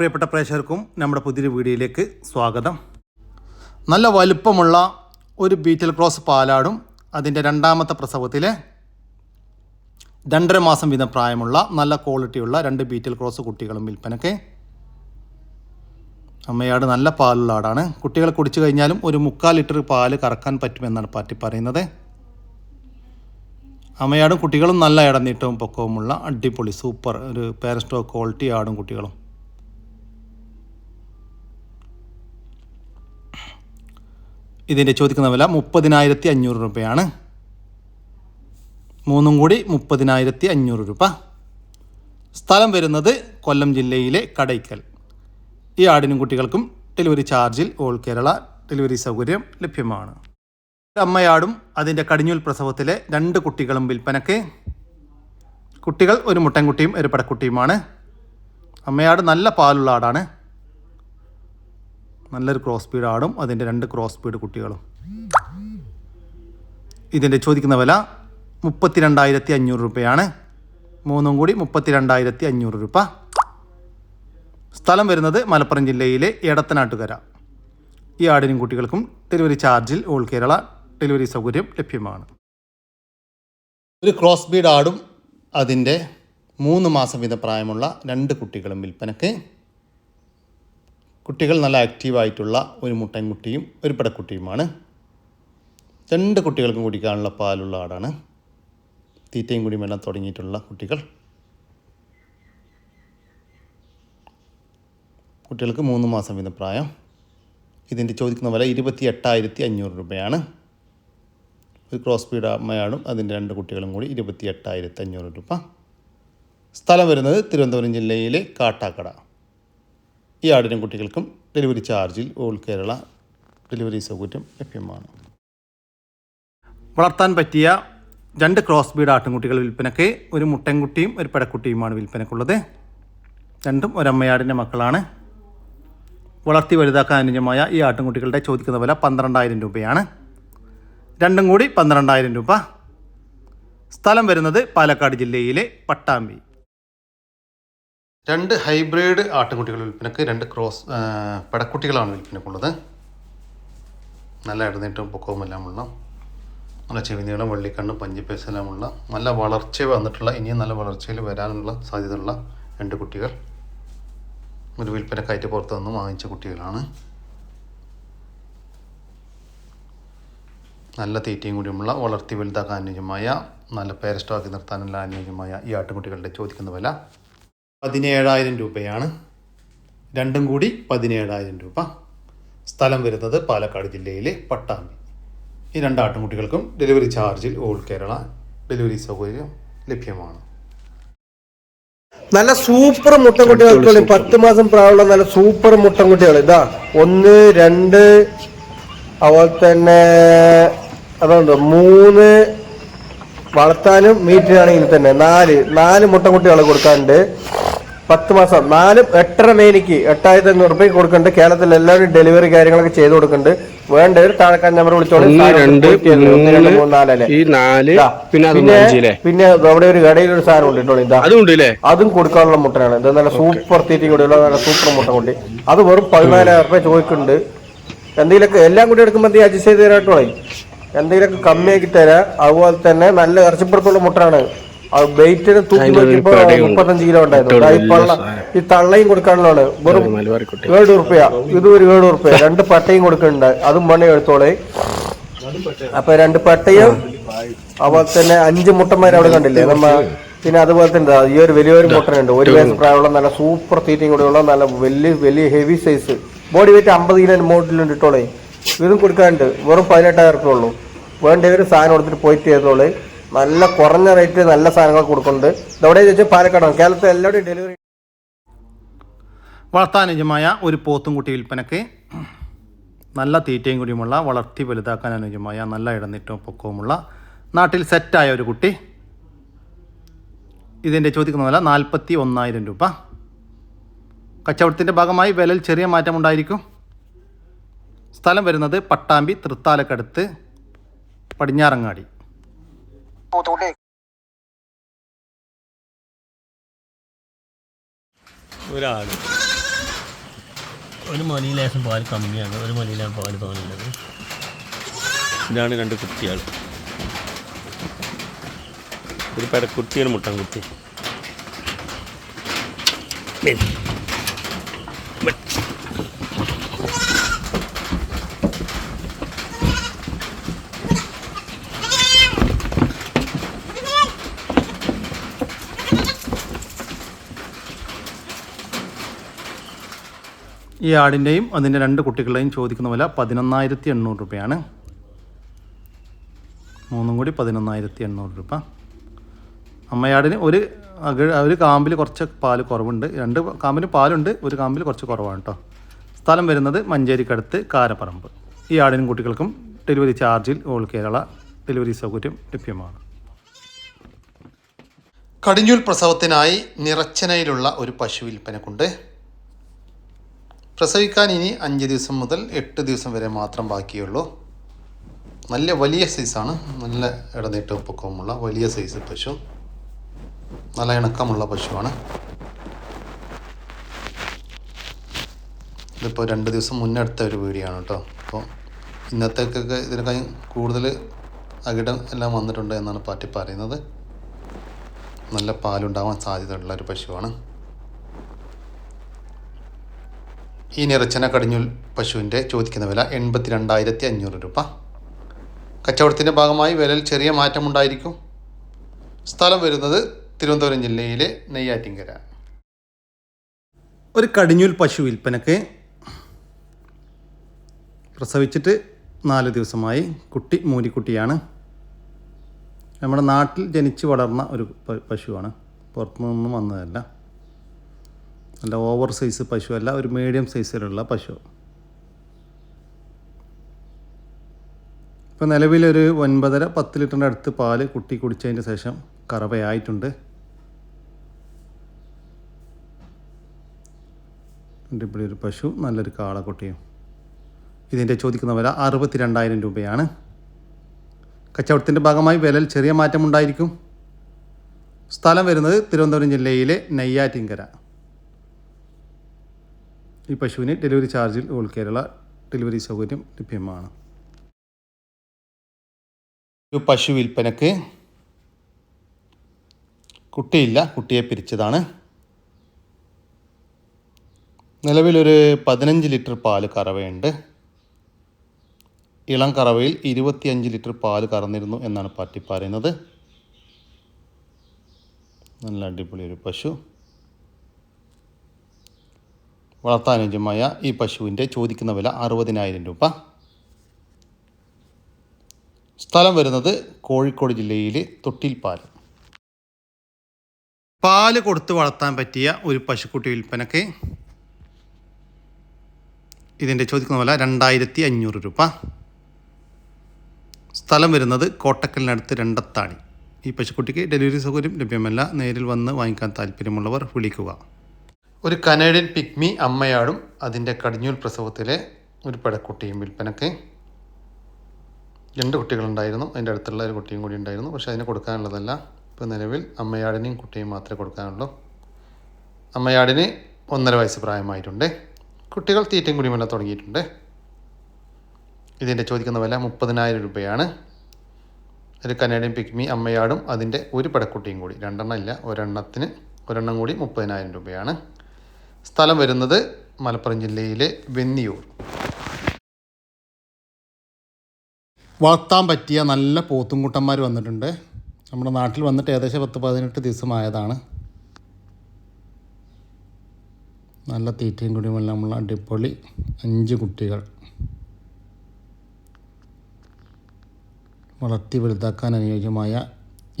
പ്രിയപ്പെട്ട പ്രേക്ഷകർക്കും നമ്മുടെ പുതിയൊരു വീഡിയോയിലേക്ക് സ്വാഗതം. നല്ല വലുപ്പമുള്ള ഒരു ബീറ്റൽ ക്രോസ് പാലാടും അതിന്റെ രണ്ടാമത്തെ പ്രസവത്തിലെ രണ്ടര മാസം വീതം പ്രായമുള്ള നല്ല ക്വാളിറ്റിയുള്ള രണ്ട് ബീറ്റൽ ക്രോസ് കുട്ടികളും വിൽപ്പനയ്ക്ക്. അമ്മയാട് നല്ല പാലുള്ള ആടാണ്. കുട്ടികൾ കുടിച്ചു കഴിഞ്ഞാലും ഒരു മുക്കാൽ ലിറ്റർ പാൽ കറക്കാൻ പറ്റുമെന്നാണ് പാറ്റി പറയുന്നത്. അമ്മയാടും കുട്ടികളും നല്ല ഇടനീട്ടവും പൊക്കവുമുള്ള അടിപൊളി സൂപ്പർ ഒരു പേരസ്റ്റോ ക്വാളിറ്റി ആടും കുട്ടികളും. ഇതിന്റെ ചോദിക്കുന്ന വില മുപ്പതിനായിരത്തി അഞ്ഞൂറ് രൂപയാണ്. മൂന്നും കൂടി മുപ്പതിനായിരത്തി അഞ്ഞൂറ് രൂപ. സ്ഥലം വരുന്നത് കൊല്ലം ജില്ലയിലെ കടയ്ക്കൽ. ഈ ആടിനും കുട്ടികൾക്കും ഡെലിവറി ചാർജിൽ ഓൾ കേരള ഡെലിവറി സൗകര്യം ലഭ്യമാണ്. അമ്മയാടും അതിന്റെ കടിഞ്ഞൂൽ പ്രസവത്തിലെ രണ്ട് കുട്ടികളും വിൽപ്പനയ്ക്ക് കുട്ടികൾ ഒരു മുട്ടൻകുട്ടിയും ഒരു പടക്കുട്ടിയുമാണ്. അമ്മയാട് നല്ല പാലുള്ള ആടാണ്. നല്ലൊരു ക്രോസ് സ്പീഡ് ആടും. അതിന്റെ രണ്ട് ക്രോസ് സ്പീഡ് കുട്ടികളും. ഇതിന്റെ ചോദിക്കുന്ന വില മുപ്പത്തി രണ്ടായിരത്തി അഞ്ഞൂറ് രൂപയാണ്. മൂന്നും കൂടി മുപ്പത്തി രണ്ടായിരത്തി അഞ്ഞൂറ് രൂപ. സ്ഥലം വരുന്നത് മലപ്പുറം ജില്ലയിലെ എടത്തനാട്ടുകര. ഈ ആടിനും കുട്ടികൾക്കും ഡെലിവറി ചാർജിൽ ഓൾ കേരള ഡെലിവറി സൗകര്യം ലഭ്യമാണ്. ഒരു ക്രോസ് ബീഡ് ആടും. അതിന്റെ മൂന്ന് മാസം വീതം പ്രായമുള്ള രണ്ട് കുട്ടികളും വിൽപ്പനയ്ക്ക് കുട്ടികൾ നല്ല ആക്റ്റീവായിട്ടുള്ള ഒരു മുട്ടൻകുട്ടിയും ഒരു പടക്കുട്ടിയുമാണ്. രണ്ട് കുട്ടികൾക്കും കുടിക്കാനുള്ള പാലുള്ള ആടാണ്. തീറ്റയും കൂടി എല്ലാം തുടങ്ങിയിട്ടുള്ള കുട്ടികൾ. കുട്ടികൾക്ക് മൂന്ന് മാസം വീതം പ്രായം. ഇതിന്റെ ചോദിക്കുന്ന വില ഇരുപത്തി എട്ടായിരത്തി അഞ്ഞൂറ് രൂപയാണ്. ഒരു ക്രോസ് ബീഡ് അമ്മയാടും അതിന്റെ രണ്ട് കുട്ടികളും കൂടി ഇരുപത്തി എട്ടായിരത്തി അഞ്ഞൂറ് രൂപ. സ്ഥലം വരുന്നത് തിരുവനന്തപുരം ജില്ലയിലെ കാട്ടാക്കട. ഈ ആടിനും കുട്ടികൾക്കും ഡെലിവറി ചാർജിൽ ഓൾ കേരള ഡെലിവറി സൗകര്യം ലഭ്യമാണ്. വളർത്താൻ പറ്റിയ രണ്ട് ക്രോസ് ബീഡ് ആട്ടിൻകുട്ടികൾ വിൽപ്പനയ്ക്ക് ഒരു മുട്ടൻകുട്ടിയും ഒരു പെടക്കുട്ടിയുമാണ് വിൽപ്പനയ്ക്കുള്ളത്. രണ്ടും ഒരമ്മയാടിന്റെ മക്കളാണ്. വളർത്തി വലുതാക്കാൻ അനുജമായ ഈ ആട്ടിൻകുട്ടികളുടെ ചോദിക്കുന്ന വില പന്ത്രണ്ടായിരം രൂപയാണ്. രണ്ടും കൂടി പന്ത്രണ്ടായിരം രൂപ. സ്ഥലം വരുന്നത് പാലക്കാട് ജില്ലയിലെ പട്ടാമ്പി. രണ്ട് ഹൈബ്രിഡ് ആട്ടുകുട്ടികൾ വിൽപ്പനക്ക് രണ്ട് ക്രോസ് പടക്കുട്ടികളാണ് വിൽപ്പനക്കുള്ളത്. നല്ല ഇടനീട്ടും പൊക്കവും എല്ലാമുള്ള നല്ല ചെവിനീളം വെള്ളിക്കണ്ണും പഞ്ചിപ്പേസെല്ലാമുള്ള നല്ല വളർച്ച വന്നിട്ടുള്ള ഇനിയും നല്ല വളർച്ചയിൽ വരാനുള്ള സാധ്യതയുള്ള രണ്ട് കുട്ടികൾ. ഒരു വിൽപ്പനക്കായിട്ട് പുറത്തു നിന്ന് വാങ്ങിച്ച കുട്ടികളാണ്. നല്ല തീറ്റയും കൂടിയുമുള്ള വളർത്തി വലുതാക്കാൻ അനുയോജ്യമായ നല്ല പേരസ്റ്റോക്കി നിർത്താനുള്ള അനുയോജ്യമായ ഈ ആട്ടുകുട്ടികളുടെ ചോദിക്കുന്ന വില. പതിനേഴായിരം രൂപയാണ്. രണ്ടും കൂടി പതിനേഴായിരം രൂപ. സ്ഥലം വരുന്നത് പാലക്കാട് ജില്ലയിലെ പട്ടാമ്പി. ഈ രണ്ട് ആട്ടുംകുട്ടികൾക്കും ഡെലിവറി ചാർജിൽ ഓൾ കേരള ഡെലിവറി സൗകര്യം ലഭ്യമാണ്. നല്ല സൂപ്പർ മുട്ടൻകുട്ടികൾ പത്ത് മാസം പ്രായമുള്ള നല്ല സൂപ്പർ മുട്ടൻകുട്ടികൾ. ഇതാ ഒന്ന് രണ്ട് അതുപോലെ തന്നെ അതുകൊണ്ട് മൂന്ന് വളർത്താനും മീറ്റിനാണെങ്കിൽ തന്നെ. നാല് നാല് മുട്ടക്കുട്ടികളെ കൊടുക്കാനുണ്ട്. പത്ത് മാസം. നാല് എട്ടര മേനിക്ക് എട്ടായിരത്തി അഞ്ഞൂറ് റുപ്യ കൊടുക്കുന്നുണ്ട്. കേരളത്തിൽ എല്ലാവരും ഡെലിവറി കാര്യങ്ങളൊക്കെ ചെയ്ത് കൊടുക്കുന്നുണ്ട്. ഒരു താഴെക്കാൻ നമ്പർ വിളിച്ചോളൂ. പിന്നെ അവിടെ ഒരു കടയിൽ ഒരു സാധനം ഉണ്ട് അതും കൊടുക്കാനുള്ള മുട്ടയാണ്. ഇത് നല്ല സൂപ്പർ തീറ്റി കൂടിയുള്ള നല്ല സൂപ്പർ മുട്ട കൂട്ടി അത് വെറും പതിനാലായിരം റുപ്യ ചോദിക്കുന്നുണ്ട്. എന്തെങ്കിലുമൊക്കെ എല്ലാം കൂടി എടുക്കുമ്പോൾ അഡ്ജസ്റ്റ് ചെയ്ത് തരാട്ടോളെ എന്തെങ്കിലുമൊക്കെ കമ്മിയാക്കി തരാം. അതുപോലെ തന്നെ നല്ല ഇറച്ചിപ്പുറത്തുള്ള മുട്ടാണ് വെയിറ്റിന് തൂക്കി നോക്കിയപ്പോ മുപ്പത്തഞ്ച് കിലോ ഉണ്ടായിരുന്നു. ഈ പള്ള ഈ തള്ളയും കൊടുക്കാനുള്ളതാണ്. വെറും ഏഴ് റുപ്യ ഇത് ഒരു ഏഴ് റുപ്യ രണ്ട് പട്ടയും കൊടുക്കുന്നുണ്ട്. അതും മണി എടുത്തോളെ. അപ്പൊ രണ്ട് പട്ടയും അതുപോലെ തന്നെ അഞ്ച് മുട്ടന്മാർ അവിടെ കണ്ടില്ലേ? നമ്മ പിന്നെ അതുപോലെ തന്നെ ഈ ഒരു വലിയൊരു മുട്ടനുണ്ട്. ഒരു വയസ്സ് പ്രായമുള്ള നല്ല സൂപ്പർ തീറ്റയും കൂടെയുള്ള നല്ല വലിയ വലിയ ഹെവി സൈസ്. ബോഡി വെയിറ്റ് അമ്പത് കിലോ മോഡലുണ്ട് ഇട്ടോളെ. ഇതും കൊടുക്കാനുണ്ട്. വെറും പതിനെട്ടായിരം റുപ്യ ഉള്ളൂ ഒരു സാധനം കൊടുത്തിട്ട് പോയിട്ട് ചെയ്തോളെ നല്ല കുറഞ്ഞ റേറ്റ് നല്ല സാധനങ്ങൾ കൊടുക്കുന്നുണ്ട്. ഇതെവിടെ ചോദിച്ചാൽ പാലക്കാടാണ് കേരളത്തിൽ എല്ലാവരുടെയും ഡെലിവറി വളർത്താനുജമായ ഒരു പോത്തും കുട്ടി വിൽപ്പനയ്ക്ക് നല്ല തീറ്റയും കൂടിയുമുള്ള വളർത്തി വലുതാക്കാൻ അനുജമായ നല്ല ഇടനീറ്റവും പൊക്കവുമുള്ള നാട്ടിൽ സെറ്റായ ഒരു കുട്ടി. ഇതിന്റെ ചോദിക്കുന്ന വില നാൽപ്പത്തി ഒന്നായിരം രൂപ. കച്ചവടത്തിന്റെ ഭാഗമായി വിലയിൽ ചെറിയ മാറ്റമുണ്ടായിരിക്കും. സ്ഥലം വരുന്നത് പട്ടാമ്പി തൃത്താലക്കടുത്ത് പടിഞ്ഞാറങ്ങാടി. ഒരു ലേശം പാൽ കമ്മിയാണ്. ഒരു മണിയിലാണ് പാൽ തോന്നുന്നത്. ഇതാണ് രണ്ട് കുട്ടികൾ. ഒരു പെടക്കുട്ടിയാണ് മുട്ടൻകുട്ടി. ഈ ആടിന്റെയും അതിന്റെ രണ്ട് കുട്ടികളുടെയും ചോദിക്കുന്ന വില പതിനൊന്നായിരത്തി എണ്ണൂറ് രൂപയാണ്. മൂന്നും കൂടി പതിനൊന്നായിരത്തി എണ്ണൂറ് രൂപ. അമ്മയാടിന് ഒരു ഒരു കാമ്പിൽ കുറച്ച് പാൽ കുറവുണ്ട്. രണ്ട് കാമ്പിന് പാലുണ്ട് ഒരു കാമ്പിൽ കുറച്ച് കുറവാണ് കേട്ടോ സ്ഥലം വരുന്നത് മഞ്ചേരിക്കടുത്ത് കാരപ്പറമ്പ്. ഈ ആടിനും കുട്ടികൾക്കും ഡെലിവറി ചാർജിൽ ഓൾ കേരള ഡെലിവറി സൗകര്യം ലഭ്യമാണ്. കടിഞ്ഞൂൽ പ്രസവത്തിനായി നിറച്ചനയിലുള്ള ഒരു പശു വിൽപ്പനക്കുണ്ട്. പ്രസവിക്കാൻ ഇനി അഞ്ച് ദിവസം മുതൽ എട്ട് ദിവസം വരെ മാത്രം ബാക്കിയുള്ളൂ. നല്ല വലിയ സൈസാണ് നല്ല ഇടനീട്ട് പൊക്കവുമുള്ള വലിയ സൈസ് പശു. നല്ല ഇണക്കമുള്ള പശുവാണ്. ഇതിപ്പോൾ രണ്ട് ദിവസം മുന്നേ എടുത്ത ഒരു വീഡിയോ കേട്ടോ. അപ്പോൾ ഇന്നത്തേക്കൊക്കെ ഇതിനൊക്കെ കൂടുതൽ അകിടം എല്ലാം വന്നിട്ടുണ്ട് എന്നാണ് പാറ്റി പറയുന്നത്. നല്ല പാലുണ്ടാവാൻ സാധ്യതയുള്ള ഒരു പശുവാണ്. ഈ നിറച്ചന കടിഞ്ഞുൽ പശുവിന്റെ ചോദിക്കുന്ന വില എൺപത്തി രണ്ടായിരത്തി അഞ്ഞൂറ് രൂപ. കച്ചവടത്തിന്റെ ഭാഗമായി വിലയിൽ ചെറിയ മാറ്റമുണ്ടായിരിക്കും. സ്ഥലം വരുന്നത് തിരുവനന്തപുരം ജില്ലയിലെ നെയ്യാറ്റിങ്കര. ഒരു കടിഞ്ഞൂൽ പശു വിൽപ്പനക്ക് പ്രസവിച്ചിട്ട് നാല് ദിവസമായി കുട്ടി മൂരിക്കുട്ടിയാണ് നമ്മുടെ നാട്ടിൽ ജനിച്ച് വളർന്ന ഒരു പശുവാണ്. പുറത്തുനിന്നും വന്നതല്ല. നല്ല ഓവർ സൈസ് പശു അല്ല ഒരു മീഡിയം സൈസിലുള്ള പശു. ഇപ്പോൾ നിലവിലൊരു ഒൻപതര പത്ത് ലിറ്ററിന്റെ അടുത്ത് പാൽ കുട്ടി കുടിച്ചതിന് ശേഷം കറവയായിട്ടുണ്ട്. ഇവിടെ ഒരു പശു നല്ലൊരു കാളക്കുട്ടിയും. ഇതിന്റെ ചോദിക്കുന്ന വില അറുപത്തി രണ്ടായിരം രൂപയാണ്. കച്ചവടത്തിന്റെ ഭാഗമായി വിലയിൽ ചെറിയ മാറ്റമുണ്ടായിരിക്കും. സ്ഥലം വരുന്നത് തിരുവനന്തപുരം ജില്ലയിലെ നെയ്യാറ്റിങ്കര ഈ പശുവിന് ഡെലിവറി ചാർജിൽ ഓൾ കേരള ഡെലിവറി സൗകര്യം ലഭ്യമാണ്. ഒരു പശു വിൽപ്പനക്ക് കുട്ടിയില്ല കുട്ടിയെ പിരിച്ചതാണ്. നിലവിലൊരു പതിനഞ്ച് ലിറ്റർ പാൽ കറവയുണ്ട്. ഇളം കറവയിൽ ഇരുപത്തിയഞ്ച് ലിറ്റർ പാൽ കറന്നിരുന്നു എന്നാണ് പാർട്ടി പറയുന്നത്. നല്ല അടിപൊളി ഒരു പശു. വളർത്താനുയോജ്യമായ ഈ പശുവിന്റെ ചോദിക്കുന്ന വില അറുപതിനായിരം രൂപ. സ്ഥലം വരുന്നത് കോഴിക്കോട് ജില്ലയിലെ തൊട്ടിൽപ്പാലം പാൽ. കൊടുത്ത് വളർത്താൻ പറ്റിയ ഒരു പശുക്കുട്ടി വിൽപ്പനക്ക് ഇതിന്റെ ചോദിക്കുന്ന വില രണ്ടായിരത്തി അഞ്ഞൂറ് രൂപ. സ്ഥലം വരുന്നത് കോട്ടക്കലിനടുത്ത് രണ്ടത്താണി ഈ പശുക്കുട്ടിക്ക് ഡെലിവറി സൗകര്യം ലഭ്യമല്ല. നേരിൽ വന്ന് വാങ്ങിക്കാൻ താല്പര്യമുള്ളവർ വിളിക്കുക. ഒരു കനേഡിയൻ പിക്മി അമ്മയാടും അതിന്റെ കടിഞ്ഞൂൽ പ്രസവത്തിലെ ഒരു പെടക്കുട്ടിയും വിൽപ്പനക്ക്. രണ്ട് കുട്ടികളുണ്ടായിരുന്നു. അതിന്റെ അടുത്തുള്ള ഒരു കുട്ടിയും കൂടി ഉണ്ടായിരുന്നു. പക്ഷേ അതിന് കൊടുക്കാനുള്ളതല്ല. ഇപ്പോൾ നിലവിൽ അമ്മയാടിനെയും കുട്ടിയും മാത്രമേ കൊടുക്കാനുള്ളൂ. അമ്മയാടിന് ഒന്നര വയസ്സ് പ്രായമായിട്ടുണ്ട്. കുട്ടികൾ തീറ്റയും കുടിമെല്ലാം തുടങ്ങിയിട്ടുണ്ട്. ഇതിന്റെ ചോദിക്കുന്ന വില മുപ്പതിനായിരം രൂപയാണ്. ഒരു കനേഡിയൻ പിക്മി അമ്മയാടും അതിന്റെ ഒരു പടക്കുട്ടിയും കൂടി. രണ്ടെണ്ണം ഇല്ല. ഒരെണ്ണത്തിന് ഒരെണ്ണം കൂടി മുപ്പതിനായിരം രൂപയാണ്. സ്ഥലം വരുന്നത് മലപ്പുറം ജില്ലയിലെ വെന്നിയൂർ. വളർത്താൻ പറ്റിയ നല്ല പോത്തുംകുട്ടന്മാർ വന്നിട്ടുണ്ട്. നമ്മുടെ നാട്ടിൽ വന്നിട്ട് ഏകദേശം പത്ത് പതിനെട്ട് ദിവസമായതാണ്. നല്ല തീറ്റയും കുടിയുമെല്ലാമുള്ള അടിപൊളി അഞ്ച് കുട്ടികൾ. വളർത്തി വലുതാക്കാൻ അനുയോജ്യമായ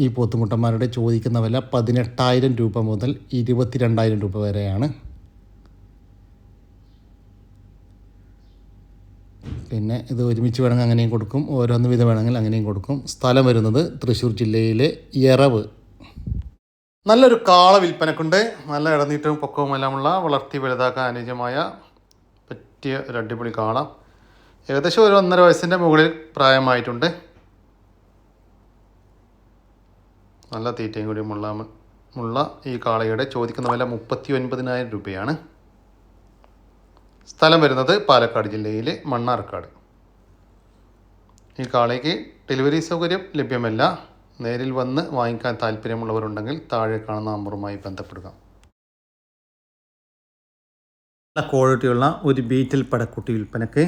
ഈ പോത്തുമുട്ടന്മാരുടെ ചോദിക്കുന്ന വില പതിനെട്ടായിരം രൂപ മുതൽ ഇരുപത്തിരണ്ടായിരം രൂപ വരെയാണ്. പിന്നെ ഇത് ഒരുമിച്ച് വേണമെങ്കിൽ അങ്ങനെയും കൊടുക്കും. ഓരോന്ന് വിധം വേണമെങ്കിൽ അങ്ങനെയും കൊടുക്കും. സ്ഥലം വരുന്നത് തൃശ്ശൂർ ജില്ലയിലെ എറവ്. നല്ലൊരു കാള വിൽപ്പനക്കുണ്ട്. നല്ല ഇടനീട്ടവും പൊക്കവും എല്ലാമുള്ള വളർത്തി വലുതാക്കാൻ അനുയോജ്യമായ പറ്റിയ ഒരു അടിപൊളി കാള. ഏകദേശം ഒരു ഒന്നര വയസ്സിന്റെ മുകളിൽ പ്രായമായിട്ടുണ്ട്. നല്ല തീറ്റയും കൂടി മുള്ള ഈ കാളയുടെ ചോദിക്കുന്ന വില മുപ്പത്തി ഒൻപതിനായിരം രൂപയാണ്. സ്ഥലം വരുന്നത് പാലക്കാട് ജില്ലയിലെ മണ്ണാർക്കാട്. ഈ കാളയ്ക്ക് ഡെലിവറി സൗകര്യം ലഭ്യമല്ല. നേരിൽ വന്ന് വാങ്ങിക്കാൻ താല്പര്യമുള്ളവരുണ്ടെങ്കിൽ താഴെ കാണുന്ന നമ്പറുമായി ബന്ധപ്പെടുക. ക്വാളിറ്റിയുള്ള ഒരു ബീറ്റിൽ പടക്കുട്ടി വിൽപ്പനയ്ക്ക്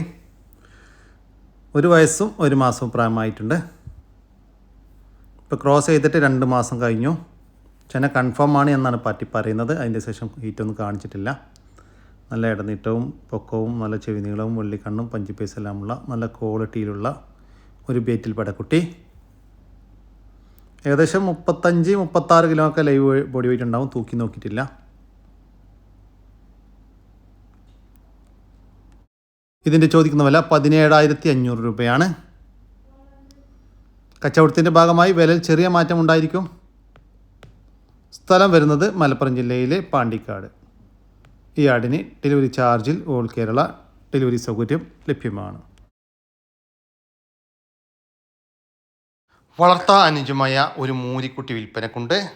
ഒരു വയസ്സും ഒരു മാസവും പ്രായമായിട്ടുണ്ട്. ഇപ്പോൾ ക്രോസ് ചെയ്തിട്ട് രണ്ട് മാസം കഴിഞ്ഞു. ചെന കൺഫേം ആണ് എന്നാണ് പാറ്റി പറയുന്നത്. അതിന്റെ ശേഷം ഹീറ്റൊന്നും കാണിച്ചിട്ടില്ല. നല്ല ഇടനീട്ടവും പൊക്കവും നല്ല ചെവിനീളവും വെള്ളിക്കണ്ണും പഞ്ചിപ്പേസെല്ലാമുള്ള നല്ല ക്വാളിറ്റിയിലുള്ള ഒരു ബേറ്റിൽ പടക്കുട്ടി. ഏകദേശം മുപ്പത്തഞ്ച് മുപ്പത്താറ് കിലോ ഒക്കെ ലൈവ് ബോഡി വെയിറ്റ് ഉണ്ടാവും. തൂക്കി നോക്കിയിട്ടില്ല. ഇതിന്റെ ചോദിക്കുന്ന വില പതിനേഴായിരത്തി അഞ്ഞൂറ് രൂപയാണ്. കച്ചവടത്തിന്റെ ഭാഗമായി വിലയിൽ ചെറിയ മാറ്റം ഉണ്ടായിരിക്കും സ്ഥലം വരുന്നത് മലപ്പുറം ജില്ലയിലെ പാണ്ടിക്കാട്. ഈ ആടിന് ഡെലിവറി ചാർജിൽ ഓൾ കേരള ഡെലിവറി സൗകര്യം ലഭ്യമാണ്. വളർത്താൻ അനുജമായ ഒരു മൂരിക്കുട്ടി വിൽപ്പനക്കുണ്ട്.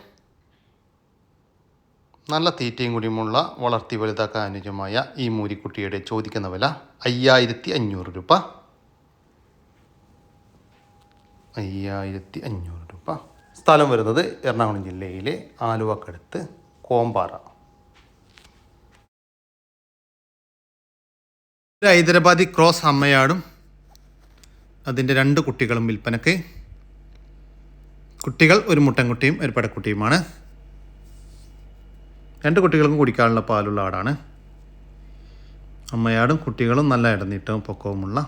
നല്ല തീറ്റയും കൂടിയുമുള്ള വളർത്തി വലുതാക്കാൻ അനുജമായ ഈ മൂരിക്കുട്ടിയുടെ ചോദിക്കുന്ന വില അയ്യായിരത്തി അഞ്ഞൂറ് രൂപ. അയ്യായിരത്തി അഞ്ഞൂറ് രൂപ. സ്ഥലം വരുന്നത് എറണാകുളം ജില്ലയിലെ ആലുവക്കടുത്ത് കോമ്പാറ. ഒരു ഹൈദരാബാദി ക്രോസ് അമ്മയാടും അതിന്റെ രണ്ട് കുട്ടികളും വിൽപ്പനക്ക് കുട്ടികൾ ഒരു മുട്ടൻകുട്ടിയും ഒരു പടക്കുട്ടിയുമാണ്. രണ്ട് കുട്ടികൾക്കും കുടിക്കാനുള്ള പാലുള്ള ആടാണ്. അമ്മയാടും കുട്ടികളും നല്ല ഇടനീട്ടവും പൊക്കവുമുള്ള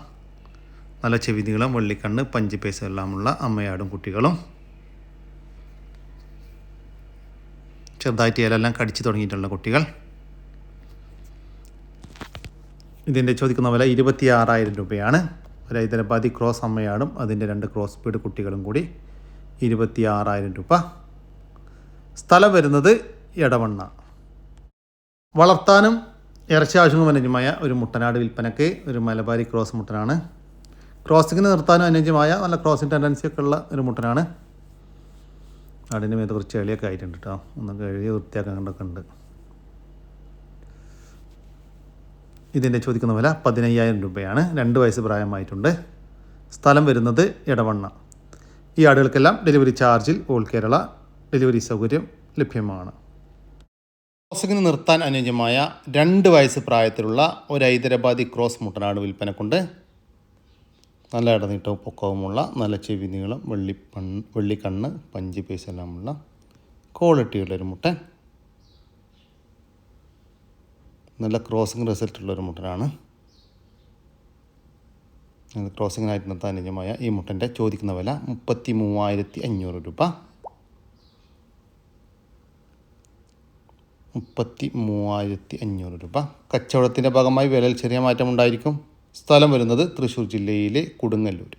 നല്ല ചെവിതികളും വെള്ളിക്കണ്ണ് പഞ്ച് പഞ്ചിപ്പേസ് എല്ലാമുള്ള അമ്മയാടും കുട്ടികളും. ചെറുതായിട്ട് ഇലെല്ലാം കടിച്ചു തുടങ്ങിയിട്ടുള്ള കുട്ടികൾ. ഇതിന്റെ ചോദിക്കുന്ന വില ഇരുപത്തി ആറായിരം രൂപയാണ്. ഒരു ഹൈദരാബാദി ക്രോസ് അമ്മയാടും അതിന്റെ രണ്ട് ക്രോസ് സ്പീഡ് കുട്ടികളും കൂടി ഇരുപത്തി ആറായിരം രൂപ. സ്ഥലം വരുന്നത് എടവണ്ണ. വളർത്താനും ഇറച്ചി ആവശ്യങ്ങളും അനുയോജ്യമായ ഒരു മുട്ടനാട് വിൽപ്പനയ്ക്ക് ഒരു മലബാരി ക്രോസ് മുട്ടനാണ്. ക്രോസിങ്ങിന് നിർത്താനും അനുയോജ്യമായ നല്ല ക്രോസിങ് ടെൻഡൻസി ഒക്കെ ഉള്ള ഒരു മുട്ടനാണ്. ആടിന്റെ മേത്ത് കുറച്ച് എളിയൊക്കെ ആയിട്ടുണ്ട് കേട്ടോ ഒന്ന് കഴുകി വൃത്തിയാക്കാൻ കണ്ടൊക്കെ ഉണ്ട്. ഇതിന്റെ ചോദിക്കുന്ന വില പതിനയ്യായിരം രൂപയാണ്. രണ്ട് വയസ്സ് പ്രായമായിട്ടുണ്ട്. സ്ഥലം വരുന്നത് ഇടവണ്ണ ഈ ആടുകൾക്കെല്ലാം ഡെലിവറി ചാർജിൽ ഓൾ കേരള ഡെലിവറി സൗകര്യം ലഭ്യമാണ്. ക്രോസിങ്ങിന് നിർത്താൻ അനുയോജ്യമായ രണ്ട് വയസ്സ് പ്രായത്തിലുള്ള ഒരു ഹൈദരാബാദി ക്രോസ് മുട്ടനാട് വിൽപ്പനക്കുണ്ട്. നല്ല ഇടനീട്ടവും പൊക്കവുമുള്ള നല്ല ചെവി നീളം വെള്ളി പണ്ണ് വെള്ളിക്കണ്ണ് പഞ്ചി പൈസ എല്ലാമുള്ള ക്വാളിറ്റിയുള്ളൊരു മുട്ടൻ. നല്ല ക്രോസിങ് റിസൾട്ടുള്ളൊരു മുട്ടനാണ്. ക്രോസിങ്ങിനായിട്ട് നിർത്താൻ അനുജമായ ഈ മുട്ടന്റെ ചോദിക്കുന്ന വില മുപ്പത്തി മൂവായിരത്തി അഞ്ഞൂറ് രൂപ. മുപ്പത്തി മൂവായിരത്തി അഞ്ഞൂറ് രൂപ. കച്ചവടത്തിന്റെ ഭാഗമായി വിലയിൽ ചെറിയ മാറ്റമുണ്ടായിരിക്കും സ്ഥലം വരുന്നത് തൃശ്ശൂർ ജില്ലയിലെ കൊടുങ്ങല്ലൂർ.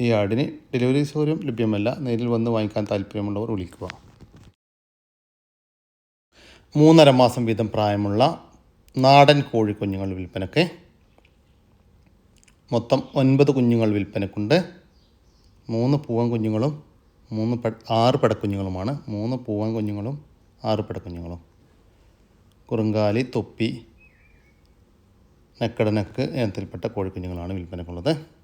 ഈ ആടിന് ഡെലിവറി സൗകര്യം ലഭ്യമല്ല. നേരിൽ വന്ന് വാങ്ങിക്കാൻ താല്പര്യമുള്ളവർ വിളിക്കുക. മൂന്നര മാസം വീതം പ്രായമുള്ള നാടൻ കോഴിക്കുഞ്ഞുങ്ങൾ വിൽപ്പനയ്ക്ക് മൊത്തം ഒൻപത് കുഞ്ഞുങ്ങൾ വിൽപ്പനക്കുണ്ട് മൂന്ന് പൂവൻ കുഞ്ഞുങ്ങളും മൂന്ന് പെ ആറ് പെടക്കുഞ്ഞുങ്ങളുമാണ്. മൂന്ന് പൂവൻ കുഞ്ഞുങ്ങളും ആറ് പെടക്കുഞ്ഞുങ്ങളും. കുറുങ്കാലി തൊപ്പി നെക്കടനക്ക് ഇനത്തിൽപ്പെട്ട കോഴിക്കുഞ്ഞുങ്ങളാണ് വിൽപ്പനക്കുള്ളത്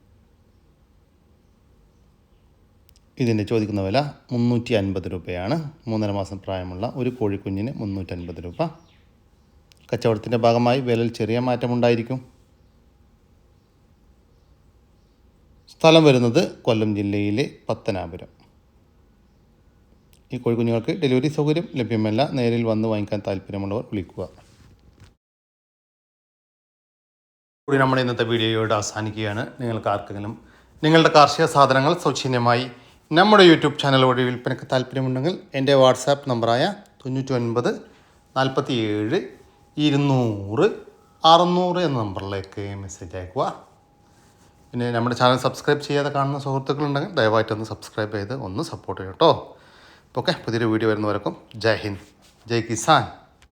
ഇതിന്റെ ചോദിക്കുന്ന വില മുന്നൂറ്റി അൻപത് രൂപയാണ്. മൂന്നര മാസം പ്രായമുള്ള ഒരു കോഴിക്കുഞ്ഞിന് മുന്നൂറ്റി അൻപത് രൂപ. കച്ചവടത്തിന്റെ ഭാഗമായി വിലയിൽ ചെറിയ മാറ്റമുണ്ടായിരിക്കും സ്ഥലം വരുന്നത് കൊല്ലം ജില്ലയിലെ പത്തനാപുരം. ഈ കോഴിക്കുഞ്ഞുങ്ങൾക്ക് ഡെലിവറി സൗകര്യം ലഭ്യമല്ല. നേരിൽ വന്ന് വാങ്ങിക്കാൻ താല്പര്യമുള്ളവർ വിളിക്കുക. കൂടി നമ്മുടെ ഇന്നത്തെ വീഡിയോയോട് അവസാനിക്കുകയാണ്. നിങ്ങൾക്ക് ആർക്കെങ്കിലും നിങ്ങളുടെ കാർഷിക സാധനങ്ങൾ സൗജന്യമായി നമ്മുടെ യൂട്യൂബ് ചാനൽ വഴി വിൽപ്പനയ്ക്ക് താല്പര്യമുണ്ടെങ്കിൽ എന്റെ വാട്സാപ്പ് നമ്പറായ തൊണ്ണൂറ്റി ഒൻപത് നാൽപ്പത്തി ഏഴ് ഇരുന്നൂറ് അറുന്നൂറ് എന്ന നമ്പറിലേക്ക് മെസ്സേജ് അയക്കുക. പിന്നെ നമ്മുടെ ചാനൽ സബ്സ്ക്രൈബ് ചെയ്യാതെ കാണുന്ന സുഹൃത്തുക്കളുണ്ടെങ്കിൽ ദയവായിട്ടൊന്ന് സബ്സ്ക്രൈബ് ചെയ്ത് ഒന്ന് സപ്പോർട്ട് ചെയ്യും കേട്ടോ ഓക്കെ പുതിയൊരു വീഡിയോ വരുന്നവർക്കും ജയ് ഹിന്ദ് ജയ് കിസാൻ.